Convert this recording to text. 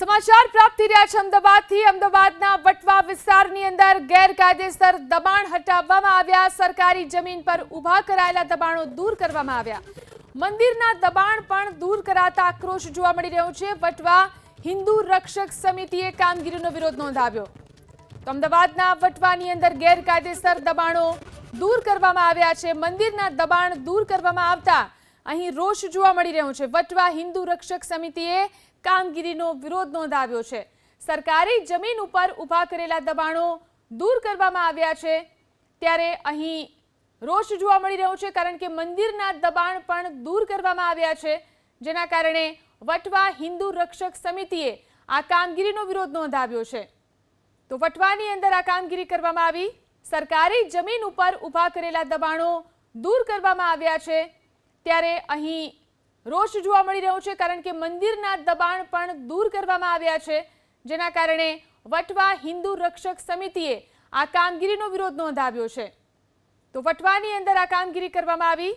સમાચાર પ્રાપ્ત થઈ રહ્યા છે અમદાવાદથી. અમદાવાદના વટવા વિસ્તારની અંદર ગેરકાયદેસર દબાણ હટાવવામાં આવ્યા. સરકારી જમીન પર ઊભા કરાયેલા દબાણો દૂર કરવામાં આવ્યા. મંદિરના દબાણ પણ દૂર કરાતા આક્રોશ જોવા મળી રહ્યો છે. વટવા હિન્દુ રક્ષક સમિતિએ કામગીરીનો વિરોધ નોંધાવ્યો. તો અમદાવાદના વટવાની અંદર ગેરકાયદેસર દબાણો દૂર કરવામાં આવ્યા છે. મંદિરના દબાણ દૂર કરવામાં આવતા અહીં રોષ જોવા મળી રહ્યો છે. વટવા હિન્દુ રક્ષક સમિતિએ કામગીરીનો વિરોધ નોંધાવ્યો છે. સરકારી જમીન ઉપર ઊભા કરેલા દબાણો દૂર કરવામાં આવ્યા છે. ત્યારે અહીં રોષ જોવા મળી રહ્યો છે કારણ કે મંદિરના દબાણ પણ દૂર કરવામાં આવ્યા છે. જેના કારણે વટવા હિન્દુ રક્ષક સમિતિએ આ કામગીરીનો વિરોધ નોંધાવ્યો છે. તો વટવાની અંદર આ કામગીરી કરવામાં આવી. સરકારી જમીન ઉપર ઊભા કરેલા દબાણો દૂર કરવામાં આવ્યા છે. ત્યારે અહીં રોષ જોવા મળી રહ્યો છે, કારણ કે મંદિરના દબાણ પણ દૂર કરવામાં આવ્યા છે, જેના કારણે વટવા હિન્દુ રક્ષક સમિતિએ આ કામગીરીનો વિરોધ નોંધાવ્યો છે. તો વટવાની અંદર આ કામગીરી કરવામાં આવી.